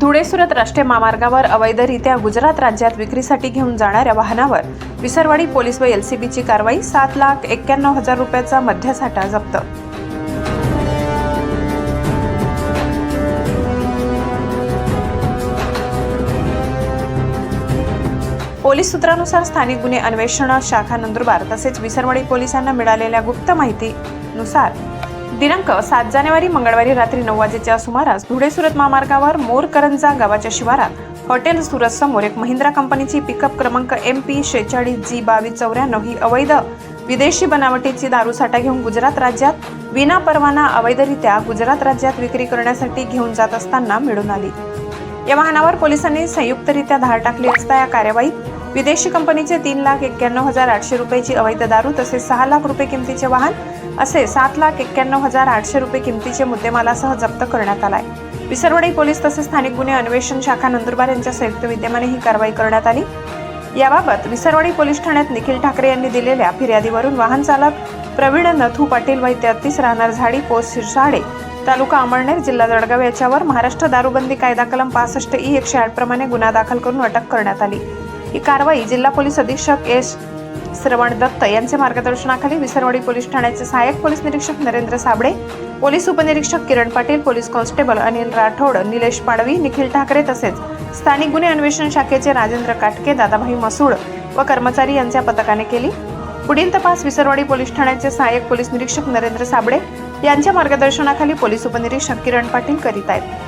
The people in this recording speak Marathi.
धुळे सुरत राष्ट्रीय महामार्गावर अवैधरित्या गुजरात राज्यात विक्रीसाठी घेऊन जाणाऱ्या वाहनावर विसरवाडी पोलीस व एलसीबीची कारवाई सात लाख एक्क्याण्णव हजार रुपयाचा मध्यसाठा जप्त. पोलीस सूत्रानुसार स्थानिक गुन्हे अन्वेषण शाखा नंदुरबार तसेच विसरवाडी पोलिसांना मिळालेल्या गुप्त माहितीनुसार दिनांक सात जानेवारी मंगळवारी रात्री नऊ वाजेच्या सुमारास धुळे सुरत महामार्गावर मोरकरंजा गावाच्या शिवारात हॉटेल सुरत समोर एक महिंद्रा कंपनीची पिकअप क्रमांक एम पी शेहेचाळीस जी बावीस चौऱ्याण्णव ही अवैध विदेशी बनावटीची दारूसाठा घेऊन गुजरात राज्यात विना परवाना अवैधरित्या गुजरात राज्यात विक्री करण्यासाठी घेऊन जात असताना मिळून आली. या वाहनावर पोलिसांनी संयुक्तरित्या धाड टाकली असता या कार्यवाहीत विदेशी कंपनीचे तीन लाख एक्क्याण्णव हजार आठशे रुपयेची अवैध दारू तसेच सहा लाख रुपये किमतीचे वाहन असे सात लाख एक्क्याण्णव हजार आठशे रुपये किमतीचे मुद्देमालासह जप्त करण्यात आलाय. विसरवडी पोलीस तसेच स्थानिक गुन्हे अन्वेषण शाखा नंदुरबार यांच्या संयुक्त विद्यमाने ही कारवाई करण्यात आली. याबाबत विसरवाडी पोलीस ठाण्यात निखिल ठाकरे यांनी दिलेल्या फिर्यादीवरून वाहन चालक प्रवीण नथू पाटील वय तेहतीस राहणार झाडी पोस्ट शिरसाडे तालुका अमळनेर जिल्हा जळगाव याच्यावर महाराष्ट्र दारूबंदी कायदा कलम पासष्ट ई एकशे आठ प्रमाणे गुन्हा दाखल करून अटक करण्यात आली. ही कारवाई जिल्हा पोलीस अधीक्षक एस श्रवण दत्त यांच्या मार्गदर्शनाखाली विसरवाडी पोलीस ठाण्याचे सहाय्यक पोलीस निरीक्षक नरेंद्र साबळे पोलीस उपनिरीक्षक किरण पाटील पोलीस कॉन्स्टेबल अनिल राठोड निलेश पाडवी निखिल ठाकरे तसेच स्थानिक गुन्हे अन्वेषण शाखेचे राजेंद्र काटके दादाभाई मसूळ व कर्मचारी यांच्या पथकाने केली. पुढील तपास विसरवाडी पोलीस ठाण्याचे सहाय्यक पोलीस निरीक्षक नरेंद्र साबळे यांच्या मार्गदर्शनाखाली पोलीस उपनिरीक्षक किरण पाटील करीत आहेत.